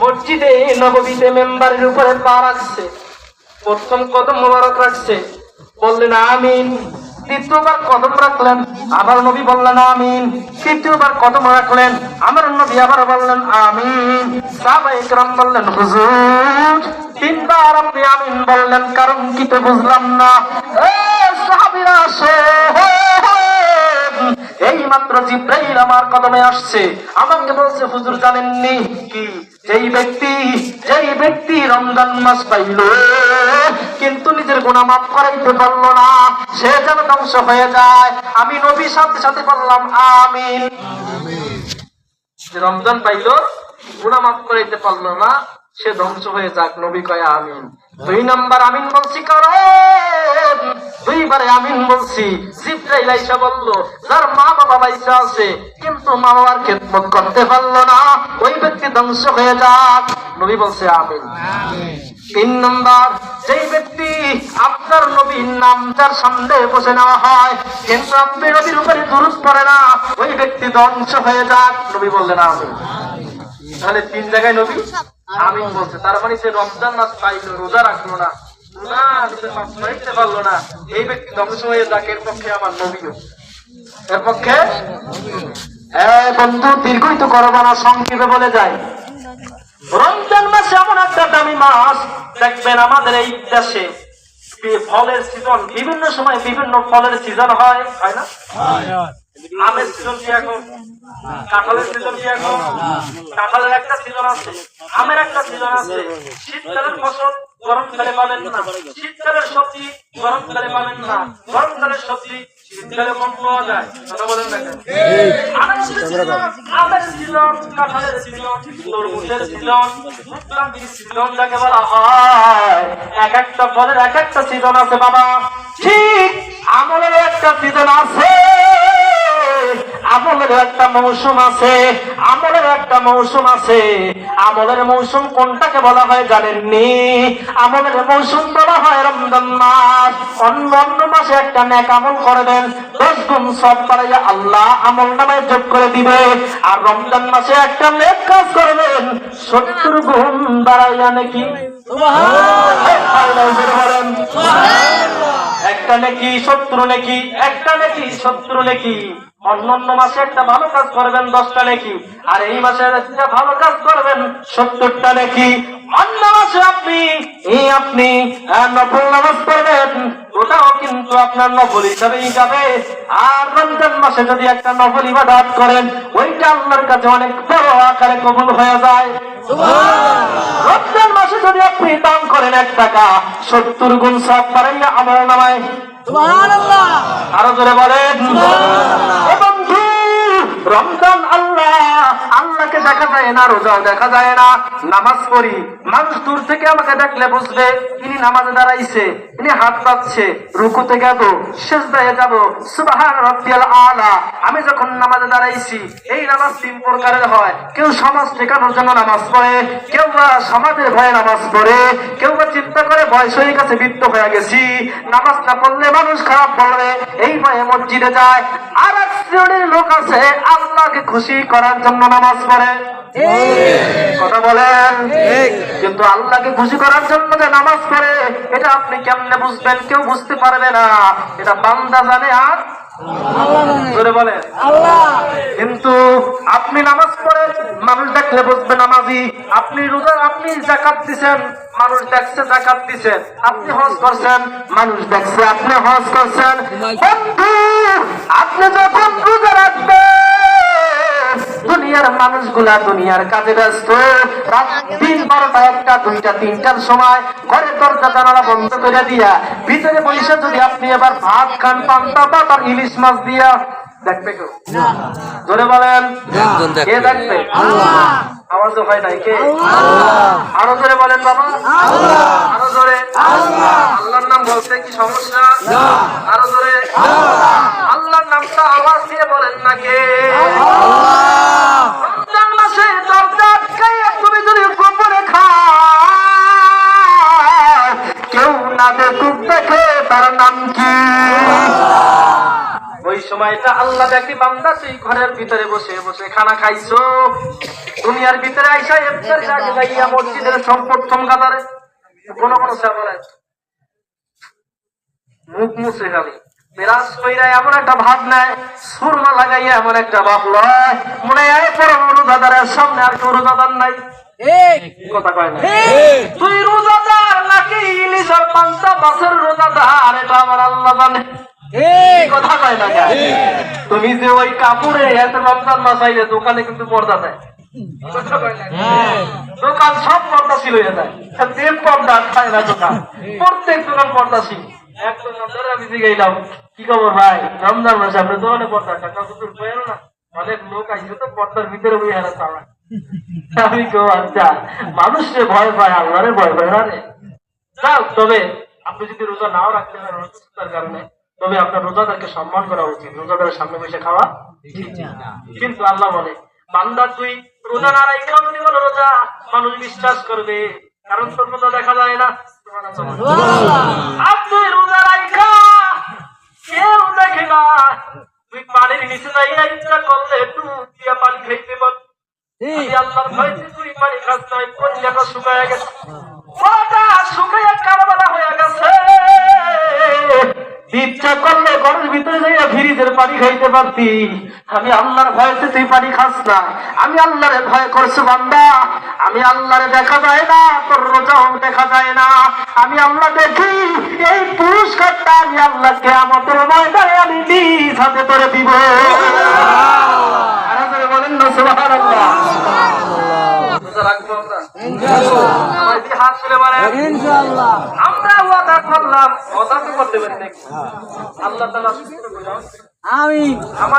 মসজিদে নববীতে মেম্বারের উপরে পা রাখছে। প্রথম কদম মোবারক রাখছে। বললেন, আমিন। দ্বিতীয়বার কদম রাখলেন, আবার নবী বললেন, আমিন। তৃতীয়বার কদম রাখলেন আমার নবী আবার বললেন, আমিন। সাহাবা ইকরাম বললেন, হুজুর। তিনবার আপনি আমিন বললেন, কারণ কি তো বুঝলাম না। এ সাহাবীরা শোন মাত্র জিব্রাইল আমার কদমে আসছে। আমাকে বলছে, হুজুর, জানেননি কি? যেই ব্যক্তি যেই ব্যক্তি রমজান মাস পাইল, কিন্তু নিজের গুণা মাফ করাইতে পারল না, সে যেন ধ্বংস হয়ে যায়। আমি নবীর সাথে সাথে বললাম, আমিন। যে রমজান পাইল গুণা মাফ করাইতে পারল না, সে ধ্বংস হয়ে যাক। নবী কয়, আমিন। দুই নাম্বার আমিন বলছি কারণ দুইবারে আমিন বলছি জিব্রাইল আইসা বলল যার মা বাবা বাইসা আছে কিন্তু মা বাবার খেদমত করতে পারল না। ওই ব্যক্তি ধ্বংস হয়ে যাক। নবী বলছে আমিন। তিন নম্বর যেই ব্যক্তি আপনার নবীর নাম যার সামনে বসে নেওয়া হয় কিন্তু আপনি নবীর উপরে দুরুদ পড়ে না ওই ব্যক্তি ধ্বংস হয়ে যাক। নবী বললেন আমিন। তাহলে তিন জায়গায় নবী আমিন বলছে তার মানে সে রমজান মাস পাইলো রোজা রাখল না। না মাস পাইতে পারল না। এই ব্যক্তি ধ্বংস হয়ে যাক, এর পক্ষে আমার এর পক্ষে? বন্ধু দীর্ঘই তো করব না সংক্ষেপে বলে যায় রমজান এমন একটা দামি মাস দেখবেন আমাদের এই দেশে। ফলের সিজন বিভিন্ন সময় বিভিন্ন ফলের সিজন হয় হয় না? আমের সিজন কি এখন? কাঁঠালের সিজন কি এখন? কাঁঠালের একটা সিজন আছে, আমের একটা সিজন আছে। শীতকালের ফসল গরমকালে পাবেন না। শীতকালের সবজি গরমকালে পাবেন না। গরমকালের সবজি শীতকালে কম পাওয়া যায়। কথা বলেন না সিজন, আমের সিজন, কাঁঠালের সিজন, তরমুজের সিজন, মুসলামির সিজন যাকে বলা হয়। এক একটা ফলের এক একটা সিজন আছে বাবা। ঠিক আমলের একটা সিজন আছে। আমলের একটা মৌসুম আছে আমলের একটা মৌসুম আছে। আমলের মৌসুম কোনটাকে বলা হয় জানেননি? আমলের মৌসুম বলা হয় রমজান মাস। অন্য অন্য মাসে একটা নেক আমল করবেন দশ গুণ সব পারাইয়া আল্লাহ আমল নামায় যোগ করে দিবে। আর রমজান মাসে একটা নেক কাজ করবেন সত্তর গুণ বাড়াইয়া নাকি? নাকি শত্রু নাকি? একটা নাকি শত্রু নাকি? অন্যান্য মাসে একটা ভালো কাজ করবেন দশটা নাকি? আর এই মাসে একটা ভালো কাজ করবেন সত্তরটা নাকি? অন্য মাসে আপনি এই আপনি আহ, নফল নামাজ পড়বেন ওটাও কিন্তু আপনার নফল হিসাবেই যাবে। আর রমজান মাসে যদি একটা নফল ইবাদত করেন ওইটা আল্লাহর কাছে অনেক বড় আকারে কবুল হয়ে যায়। রমজান মাসে যদি আপনি দান করেন এক টাকা সত্তর গুণ সব পারেন না আমার নামায় আরও ধরে বলেন। রমজান আল্লাহ। দেখা যায় না, রোজাও দেখা যায় না, নামাজ পড়ি। মানুষ দূর থেকে আমাকে দেখলে বুঝবে, ইনি নামাজে দাঁড়াইছে, ইনি হাত পাচ্ছে রুকুতে যাব শেষ দায়ে যাব। সুবাহান রব্বিয়াল আলা। আমি যখন নামাজে দাঁড়াইছি, এই নামাজ তিন প্রকারের হয়। কেউ সমাজ ঠেকানোর জন্য নামাজ পড়ে, কেউ বা সমাজের ভয়ে নামাজ পড়ে, কেউ বা চিন্তা করে বয়স হয়ে গেছে বৃত্ত হয়ে গেছি। নামাজ না পড়লে মানুষ খারাপ বলবে, এই ভয়ে মসজিদে যায়। আর শ্রেণির লোক আছে আল্লাহকে খুশি করার জন্য নামাজ পড়ে। কথা বলেন? কিন্তু আল্লাহকে খুশি করার জন্য যে নামাজ পড়ে এটা আপনি কেমনে বুঝবেন? কেউ বুঝতে পারবে না। এটা বান্দা জানে আর বলেন। কিন্তু আপনি নামাজ পড়েন মানুষ দেখলে বুঝবে নামাজি। আপনি রোজা আপনি জাকাত দিছেন মানুষ দেখছে জাকাত দিছেন। আপনি হজ করছেন মানুষ দেখছে আপনি হজ করছেন। বন্ধু আপনি যখন রোজা রাখবেন দুনিয়ার মানুষগুলা দুনিয়ার কাজে ব্যস্ত। রাত তিন বারোটা একটা দুইটা তিনটার সময় ঘরে দরজা জানালা বন্ধ করে দিয়া ভিতরে বসে যদি আপনি এবার ভাত খান পান্তা ভাত আর ইলিশ মাছ দিয়া দেখবে কেউ? ধরে বলেন দেখবে। কে দেখবে? হয় নাই কে? আরও জোরে বলেন বাবা। আরও জোরে। আল্লাহর নাম বলতে কি সমস্যা? আরও জোরে। আল্লাহর নামটা আওয়াজ দিয়ে বলেন না কে? সময়টা আল্লাহ দেখি বান্দা সেই ঘরের ভিতরে বসে বসে খানা খাইছো। দুনিয়ার ভিতরে আইসা আগে যাইয়া মসজিদের প্রথম কাতারে কোন কোন মুখ মুছে খালি। বিরাজ কইরা এমন একটা ভাব নেয় সুরমা লাগাইয়া এমন একটা ভাব লয়। মনে হয় পরম রোজাদারের সামনে আর কেউ রোজাদার নাই। কথা কয় না। তুই রোজাদার নাকি ইলিশের পাঁচটা বাসের রোজাদার? এটা আমার আল্লাহ জানে। কথা কয় না তুমি যে ওই কাপড়ে এত রমজান মাস আইলে দোকানে কিন্তু পর্দা দেয়। কেন? দোকান সব পর্দা ছিল খায় না দোকান। প্রত্যেক দোকান পর্দা ছিল। একদম ধরে আমি জিগাইলাম কি খবর ভাই? রমজান মাসে আপনি দোকানে পর্দা? টাকা কুকুর পেয়েও না। অনেক লোক আইসে তো পর্দার ভিতরে বই হারা চাওয়া আমি কেউ আচ্ছা মানুষকে ভয় পায় আল্লাহরে ভয় পায় না রে? যাও তবে আপনি যদি রোজা নাও রাখতে পারেন অসুস্থতার কারণে তবে আপনার রোজাদারকে সম্মান করা উচিত। রোজাদারের সামনে বসে খাওয়া কিন্তু আল্লাহ বলে বান্দা তুই রোজা না রাখলেও যদি বলো রোজা মানুষ বিশ্বাস করবে। কারণ তোর রোজা দেখা যায় না। তুই রোজা রাখা কেউ দেখে না তুই পানির নিচে যাইয়া ইচ্ছা করলে একটু দিয়া পানি খাইতে আমি আল্লাহর তুই পানি খাস নাই কলিজাটা শুকায় গেছে। ওটা শুকাইয়া ইচ্ছা করলে ঘরের ভিতরে যাইয়া ফ্রিজের পানি খাইতে পারতি আমি আল্লাহর ভয়তে তুই পানি খাস না আমি আল্লাহরে ভয় করছি বান্দা আমি আল্লাহরে দেখা যায় না তোর রোজাও দেখা যায় না আমি আল্লাহ দেখি এই পুরস্কারটা আমি আল্লাহকে আমাদের ময়দানে আমি নিজ হাতে করে দিব বলেন না ওয়াদা করলাম ওয়াদা তো করতে পারি নাকি? আল্লাহ তালা আমি আমার